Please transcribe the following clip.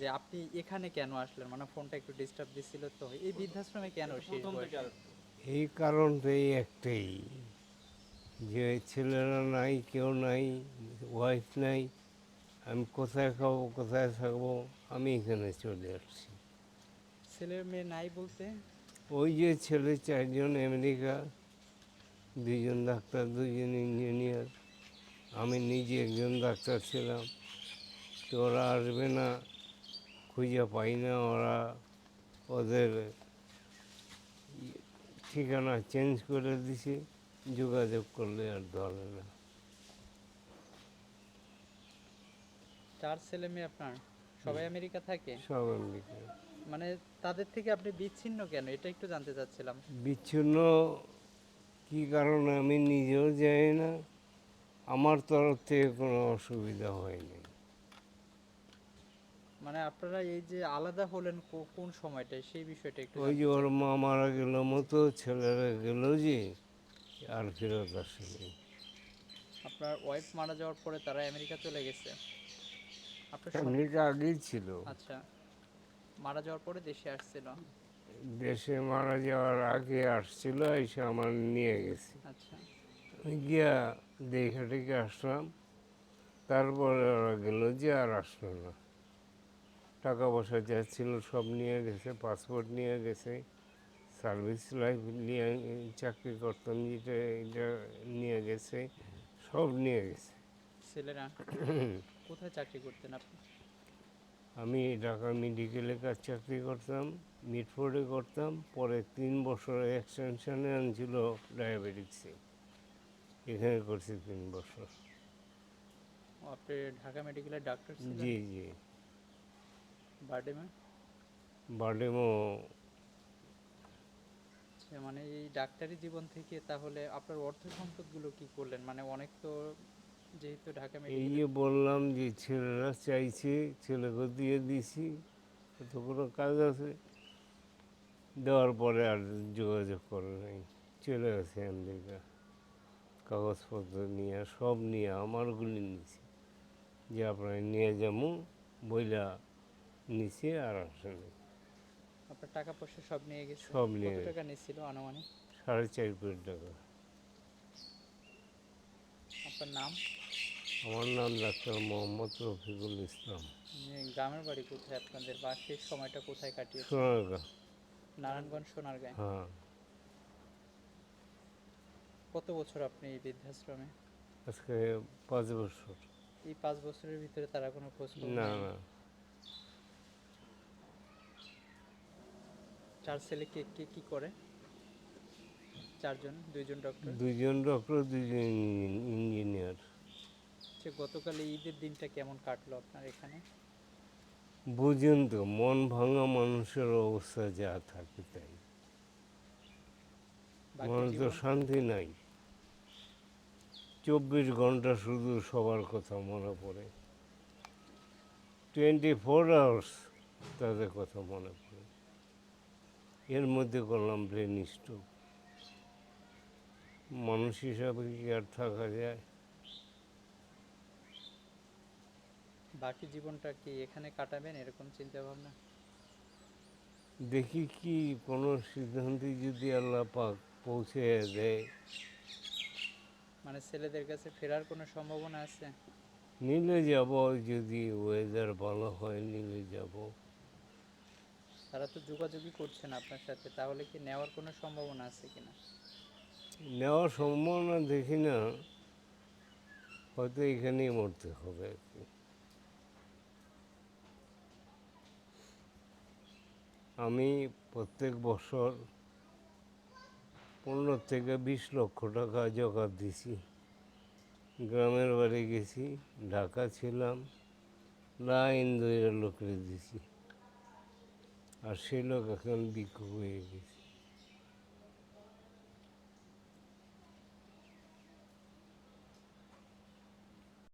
যে আপনি এখানে কেন আসলেন? মানে ফোনটা একটু ডিস্টার্ব দিছিল তো। এই বৃদ্ধাশ্রমে কেন শেষ বয়সে? এই কারণটাই একটাই যে ছেলেরা নাই কেউ নাই ওয়াইফ নাই আমি কোথায় খাব কোথায় থাকব আমি এখানে চলে আসছি। ছেলের মেয়ে নাই বলতে? ওই যে ছেলে চারজন আমেরিকা দুইজন ডাক্তার দুজন ইঞ্জিনিয়ার আমি নিজে একজন ডাক্তার ছিলাম। তো ওরা আসবে না খুঁজে পাই না ওরা ওদের ঠিকানা চেঞ্জ করে দিছে যোগাযোগ করলে আর ধরে না। চার ছেলে মেয়ে আপনার? সবাই আমেরিকা থাকে? সব আমেরিকা। মানে তাদের থেকে আপনি বিচ্ছিন্ন কেন? এটা একটু জানতে চাচ্ছিলাম। বিচ্ছিন্ন কী কারণে আমি নিজেও যাই না আমার তরফ থেকে কোনো অসুবিধা হয়নি। মানে আপনারা এই যে আলাদা হলেন কোন সময়টায়? সেই বিষয়টা একটু ওই যে ওর মা মারা গেল মতো ছেলেরা গেল যে আর ফেরত আসেনি। আপনার ওয়াইফ মারা যাওয়ার পরে তারা আমেরিকা চলে গেছে। আমেরিকা আগেই ছিল। আচ্ছা মারা যাওয়ার পরে দেশে আসছিল? দেশে মারা যাওয়ার আগে আসছিল এসে আমার নিয়ে গেছে। আচ্ছা। গিয়া দেখে টেকে আসলাম তারপরে ওরা গেল যে আর আসলো না। টাকা পয়সা যা ছিল সব নিয়ে গেছে পাসপোর্ট নিয়ে গেছে সার্ভিস লাইফ নিয়ে চাকরি করতাম যেটা এটা নিয়ে গেছে সব নিয়ে গেছে। ছেলেরা কোথায় চাকরি করতেন আপনি? আমি ঢাকা মেডিকেলে কাজ চাকরি করতাম মিটফোর্ডে করতাম পরে তিন বছর এক্সটেনশনে আনছিল ডায়াবেটিক্সে এখানে করছি তিন বছর। আপনি ঢাকা মেডিকেলের ডাক্তার জি জি। জি বার্ডেমে বার্ডেমো আচ্ছা, মানে এই ডাক্তারি জীবন থেকে তাহলে আপনার অর্থ সম্পদগুলো কি করলেন? মানে অনেক তো যেহেতু ঢাকা এই যে বললাম যে ছেলেরা চাইছে ছেলেকে দিয়ে দিছি কত কোনো কাজ আছে। দেওয়ার পরে আর যোগাযোগ করে নাই। চলে গেছে আমেরিকা। কাগজপত্র নিয়ে সব নিয়ে আমারগুলি নিছি যে আপনার নিয়ে যাব বইলা নিচে আর আসেনি আপনার টাকা পয়সা সব নিয়ে গেছে? সব নিয়ে কত টাকা নিয়েছিল আনুমানিক? সাড়ে চার কোটি টাকা। আপনার নাম? আমার নাম ডাক্তার মোহাম্মদ রফিকুল ইসলাম। গ্রামের বাড়ি কোথায় আপনাদের? বা শেষ সময়টা কোথায় কাটিয়েছেন? সোনারগা। নারায়ণগঞ্জ সোনারগাঁয়? হ্যাঁ। কত বছর আপনি এই বৃদ্ধাশ্রমে? আজকে পাঁচ বছর। এই পাঁচ বছরের ভিতরে তারা কোনো খোঁজ না না। চার ছেলে কে কে কি করে? চারজন দুইজন ডক্টর দুইজন ডক্টর দুইজন ইঞ্জিনিয়ার সে গতকাল ঈদের দিনটা কেমন কাটলো আপনার এখানে? বুঝুন তো মন ভাঙা মানুষের অবস্থা যা থাকে তাই। মনে তো শান্তি নাই। চব্বিশ ঘণ্টা শুধু সবার কথা মনে পড়ে। টোয়েন্টি ফোর আওয়ার্স তাদের কথা মনে পড়ে। এর মধ্যে করলাম ব্রেন স্ট্রোক মানুষ হিসাবে কি আর থাকা যায়? বাকি জীবনটা কি এখানে কাটাবেন এরকম চিন্তা ভাবনা দেখি কি কোনো সিদ্ধান্তে যদি আল্লাহ পাক পৌঁছে দেয়। মানে ছেলেদের কাছে ফেরার কোনো সম্ভাবনা আছে? নিলে যাব যদি ওয়েদার ভালো হয় নিলে যাব। তারা তো যোগাযোগই করছে না আপনার সাথে, তাহলে কি নেওয়ার কোনো সম্ভাবনা আছে কি না নেওয়ার সম্ভাবনা দেখি না, হয়তো এখানেই মরতে হবে আর কি। আমি প্রত্যেক বছর পনেরো থেকে বিশ লক্ষ টাকা জোগাড় দিছি। গ্রামের বাড়ি গেছি, ঢাকা ছিলাম, লাইন ধরে লোকের দিছি। আর সেই লোক এখন বিক্ষোভ হয়ে গেছে